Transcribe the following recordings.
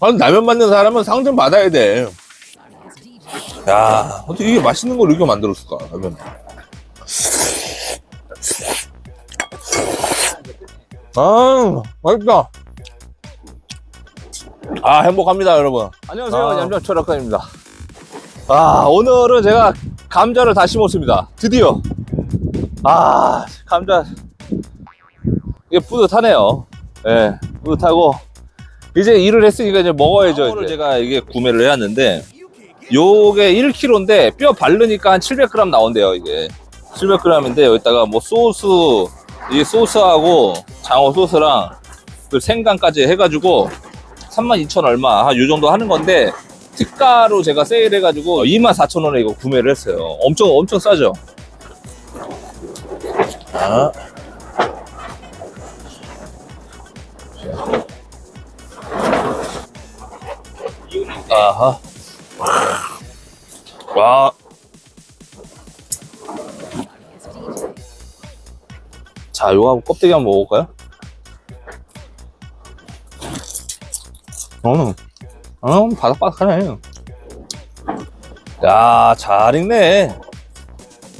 아, 라면 만든 사람은 상좀 받아야 돼. 야, 어떻게 이게 맛있는 걸 이렇게 만들었을까, 라면. 아, 맛있다. 아, 행복합니다, 여러분. 안녕하세요, 아. 얌전 철학가입니다. 아, 오늘은 제가 감자를 다 심었습니다. 드디어. 아, 감자. 이게 뿌듯하네요. 예, 뿌듯하고. 이제 일을 했으니까 이제 먹어야죠. 이제. 제가 이게 구매를 해왔는데, 요게 1kg인데, 뼈 바르니까 한 700g 나온대요, 이게. 700g인데, 여기다가 뭐 소스, 이 소스하고 장어 소스랑 그 생강까지 해가지고 32,000 얼마, 한 요 정도 하는 건데, 특가로 제가 세일해가지고 24,000원에 이거 구매를 했어요. 엄청, 엄청 싸죠? 아. 아하. 와. 자, 요거 껍데기 한번 먹어볼까요? 어, 어, 바삭바삭하네. 야, 잘 익네.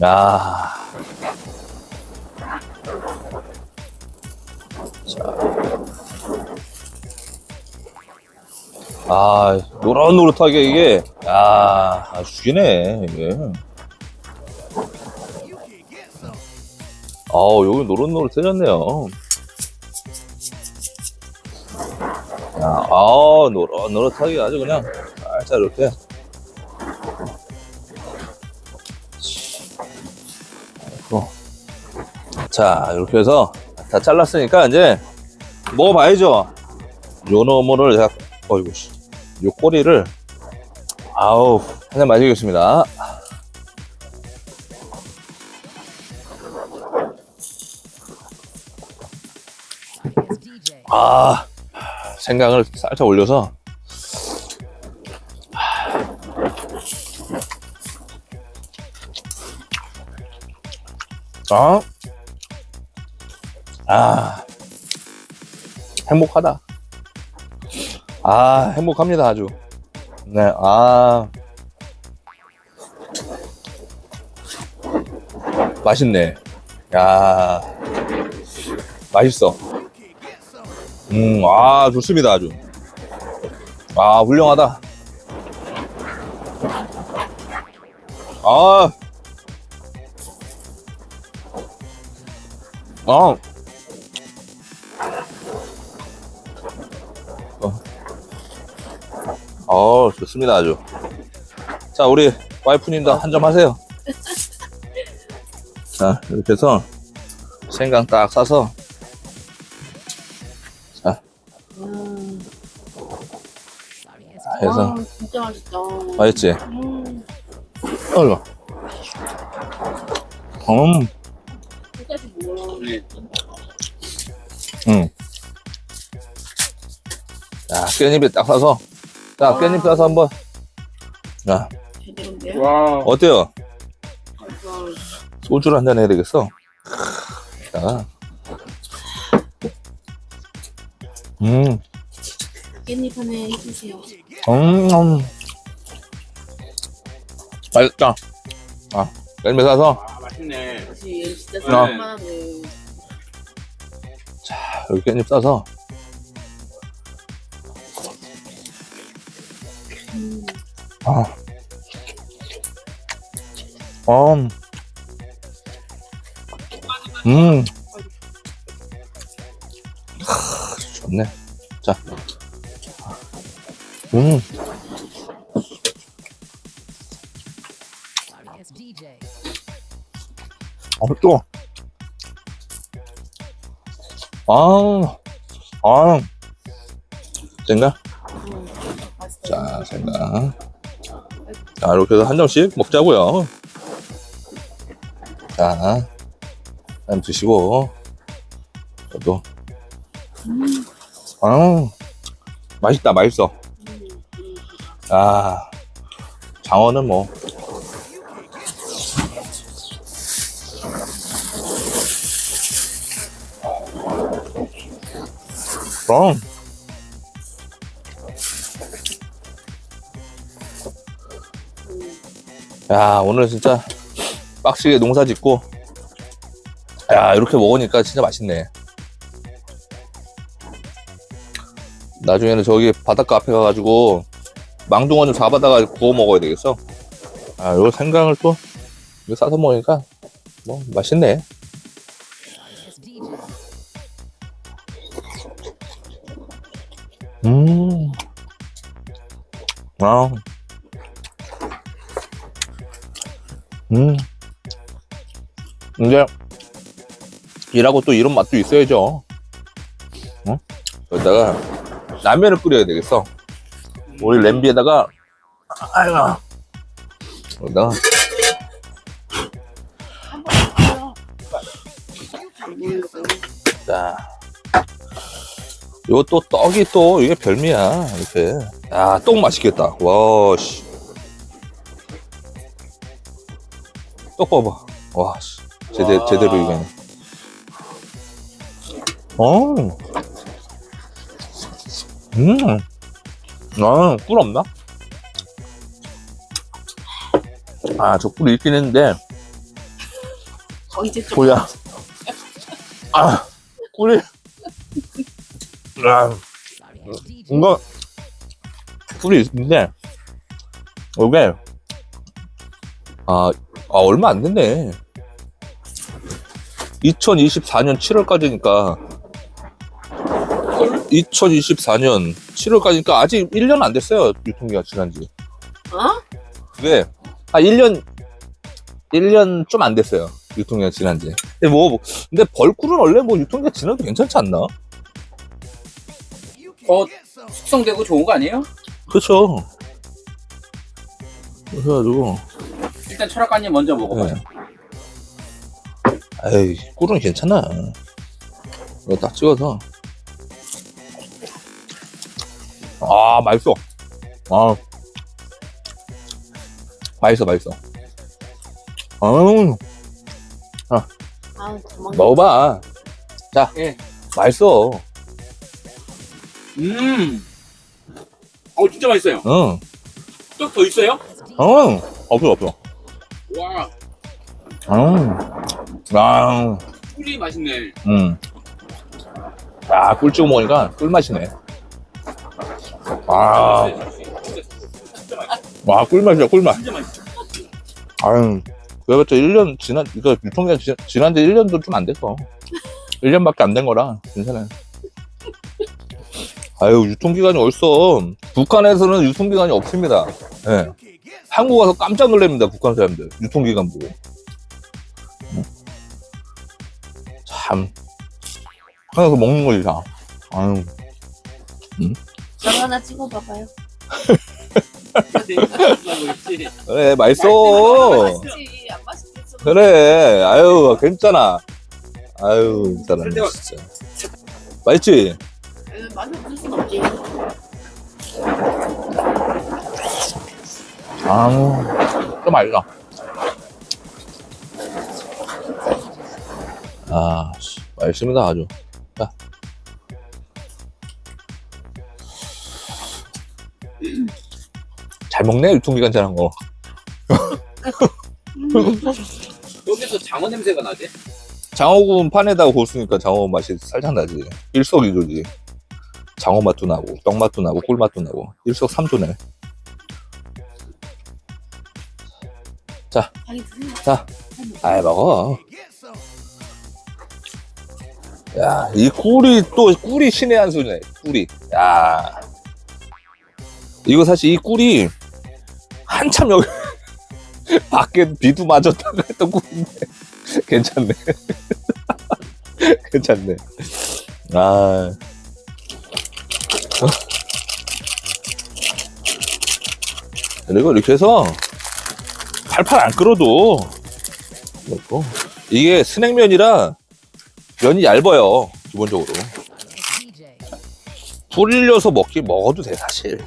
야. 아, 노릇노릇하게 이게, 야, 아주 죽이네, 이게. 아우, 여기 노릇노릇해졌네요. 야, 아우, 노릇노릇하게 아주 그냥, 살짝 이렇게. 어. 자, 이렇게 해서 다 잘랐으니까 이제 먹어봐야죠. 요 놈을 제가, 어이구, 씨. 요 꼬리를 아우 한 잔 마시겠습니다. 아 생강을 살짝 올려서 아, 아 행복하다. 아, 행복합니다, 아주. 네, 아. 맛있네. 야 맛있어. 음, 아, 좋습니다, 아주. 아, 훌륭하다. 아. 아. 어, 좋습니다, 아주. 자, 우리 와이프님도 한 점 하세요. 자, 이렇게 해서 생강 딱 싸서. 자, 음. 해서. 와, 진짜 맛있다. 맛있지? 음, 어이구. 음, 먹어. 음. 자, 깻잎에 딱 싸서. 자, 와. 깻잎 싸서 한번. 자, 제대로인데요? 와, 어때요? 와, 소주를 한 잔 해야 되겠어. 자. 음, 깻잎 하나 해주세요. 음, 음. 맛있다. 아, 깻잎 싸서. 아, 맛있네. 얘 진짜 아. 자, 여기 깻잎 싸서. 아. 음. 음. 하, 좋네. 자. 음. 아, 또. 아. 아. 생각? 자, 생각. 자, 이렇게 해서 한 점씩 먹자고요. 자, 한 드시고, 또. 아, 맛있다, 맛있어. 아, 장어는 뭐. 그럼. 야, 오늘 진짜 빡시게 농사 짓고, 야, 이렇게 먹으니까 진짜 맛있네. 나중에는 저기 바닷가 앞에 가가지고 망둥어 좀 잡아다가 구워 먹어야 되겠어. 아, 요 생강을 또 이거 싸서 먹으니까 뭐 맛있네. 음. 아. 음. 이제 일하고 또 이런 맛도 있어야죠. 어? 여기다가 라면을 끓여야 되겠어. 우리 냄비에다가 아이고 보이려고. 자. 요또 떡이 또 이게 별미야 이렇게. 야, 떡 맛있겠다. 와 씨. 떡 봐봐. 와 씨. 제대, 와. 제대로 이거네. 어. 음. 아, 꿀 없나? 아, 저 꿀이 있긴 했는데, 어, 이제 좀 뭐야. 아, 꿀이. 아, 이거, 꿀이 있는데, 이게, 아, 아, 얼마 안 됐네. 2024년 7월까지니까, 2024년 7월까지니까 아직 1년 안 됐어요. 유통기한 지난 지. 어? 그게, 아, 1년, 1년 좀 안 됐어요. 유통기한 지난 지. 근데 뭐, 근데 벌꿀은 원래 뭐 유통기한 지나도 괜찮지 않나? 어, 숙성되고 좋은 거 아니에요? 그렇죠. 그래가지고, 일단 철학관님 먼저 먹어봐요. 네. 에이, 꿀은 괜찮아. 이거 딱 찍어서. 아, 맛있어. 아. 맛있어, 맛있어. 음, 아, 도망. 먹어봐. 자, 예. 맛있어. 음. 어, 진짜 맛있어요. 응, 또 더 있어요? 응. 없어, 없어. 와, 음, 아, 꿀이 맛있네. 음. 야, 꿀 찍어 먹으니까 꿀맛이네. 아, 진짜 맛있어. 와, 꿀맛이야, 꿀맛. 진짜 맛있어. 아유, 그래봤자 1년 지난, 이거 유통기한 지, 지난 지 1년도 좀 안 됐어. 1년밖에 안 된 거라, 괜찮아요. 아유, 유통기간이 어딨어. 북한에서는 유통기간이 없습니다. 예. 한국 와서 깜짝 놀랍니다, 북한 사람들. 유통기간 보고. 응? 참. 하나 더 먹는 거지, 다. 아유, 저거 하나 찍어봐봐요. 그래, 맛있어. 맛있지. 안 맛있겠어. 그래, 아유, 괜찮아. 아유, 근데- 진짜. 맛있지? 에, 맛이 없을 순 없지. 아우, 좀 맛있다. 아, 씨, 맛있습니다, 아주. 자. 잘 먹네, 유통기간 지난 거. 여기서 장어 냄새가 나지? 장어 구운 판에다가 구웠으니까 장어 맛이 살짝 나지. 일석이조지. 장어 맛도 나고, 떡 맛도 나고, 꿀 맛도 나고. 일석삼조네. 아니 드세요. 자, 아이, 먹어. 야, 이 꿀이 또, 꿀이 신의 한 수네, 꿀이. 야. 이거 사실 이 꿀이 한참 여기, 밖에 비도 맞았다가 했던 꿀인데. 괜찮네. 괜찮네. 아. 그리고 이렇게 해서 팔팔 안 끓어도. 넣고. 이게 스낵면이라 면이 얇아요 기본적으로. 불려서 먹기 먹어도 돼 사실.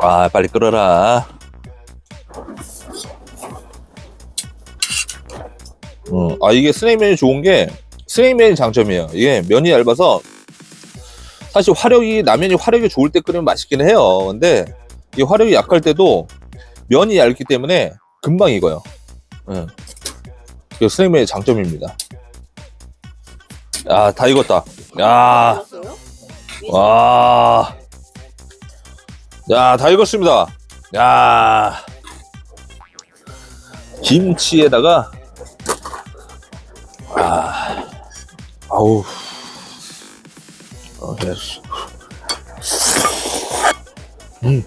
아 빨리 끓어라. 어, 아 이게 스낵면이 좋은 게 스낵면이 장점이에요. 이게 면이 얇아서 사실 화력이 라면이 화력이 좋을 때 끓이면 맛있긴 해요. 근데 이 화력이 약할 때도 면이 얇기 때문에 금방 익어요. 예. 이게 스낵면의 장점입니다. 야, 다 익었다. 야? 와. 야, 다 익었습니다. 야. 김치에다가 아. 아우. 어, 됐어. 음.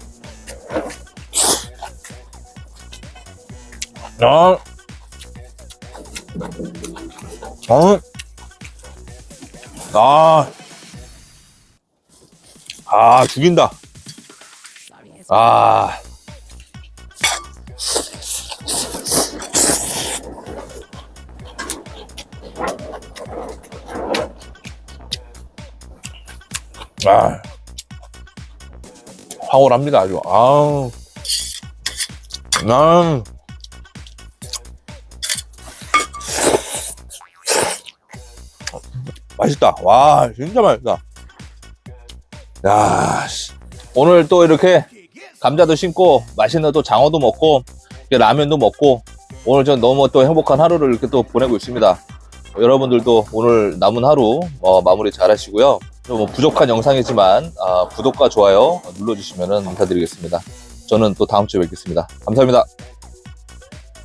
아. 아. 아. 아, 죽인다. 아. 아. 황홀합니다, 아주. 아우. 아. 맛있다. 와, 진짜 맛있다. 야, 씨. 오늘 또 이렇게 감자도 심고 맛있는 또 장어도 먹고 라면도 먹고 오늘 전 너무 또 행복한 하루를 이렇게 또 보내고 있습니다. 여러분들도 오늘 남은 하루 어, 마무리 잘 하시고요. 좀뭐 부족한 영상이지만 아, 구독과 좋아요 눌러주시면 감사드리겠습니다. 저는 또 다음 주에 뵙겠습니다. 감사합니다.